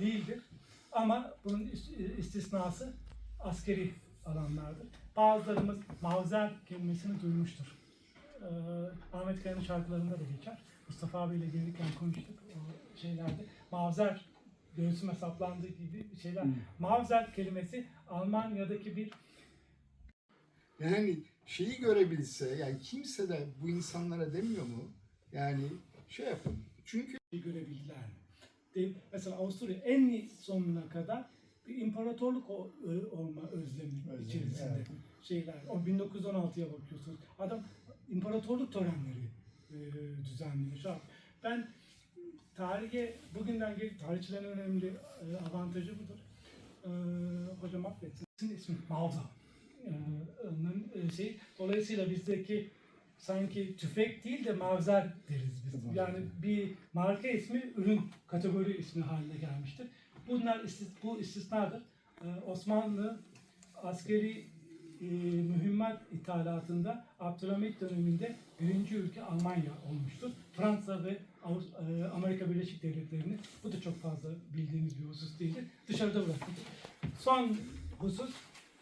değildir. Ama bunun is- istisnası askeri alanlardır. Bazılarımız mavzer kelimesini duymuştur. Ee, Ahmet Kaya'nın şarkılarında da geçer. Mustafa abiyle gelirken konuştuk o şeylerde. Mavzer göğsüme saplandığı gibi şeyler. Mavzer kelimesi Almanya'daki bir Yani şeyi görebilse, yani kimse de bu insanlara demiyor mu? Yani şey yapın. Çünkü şey görebildiler mi? Değil, mesela Avusturya en sonuna kadar bir imparatorluk o- ö- olma özlemi Özlemi, içerisinde evet. şeyler. O 1916'ya bakıyorsunuz. Adam imparatorluk törenleri e, düzenliyor. Ben tarihe bugünden geri tarihçilerin önemli e, avantajı budur. E, hocam affetsin. İsmi Malta. E, e, şey, dolayısıyla bizdeki sanki tüfek değil de mavzer deriz biz. Yani bir marka ismi ürün kategori ismi haline gelmiştir. Bunlar bu istisnadır. Ee, Osmanlı askeri e, mühimmat ithalatında Abdülhamit döneminde birinci ülke Almanya olmuştur. Fransa ve e, Amerika Birleşik Devletleri'ni bu da çok fazla bildiğimiz bir husus değildir. Dışarıda bıraktık. Son husus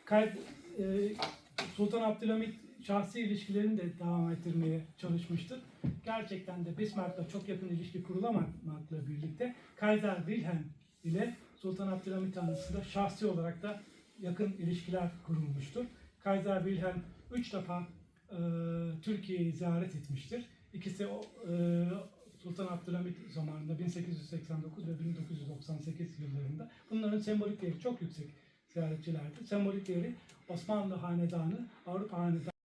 kay- e, Sultan Abdülhamit şahsi ilişkilerini de devam ettirmeye çalışmıştır. Gerçekten de Bismarck'la çok yakın ilişki kurulamamakla birlikte Kaiser Wilhelm ile Sultan Abdülhamit arasında şahsi olarak da yakın ilişkiler kurulmuştur. Kaiser Wilhelm üç defa e, Türkiye'yi ziyaret etmiştir. İkisi o, e, Sultan Abdülhamit zamanında 1889 ve 1998 yıllarında. Bunların sembolik değeri çok yüksek ziyaretçilerdi. Sembolik değeri Osmanlı Hanedanı, Avrupa Hanedanı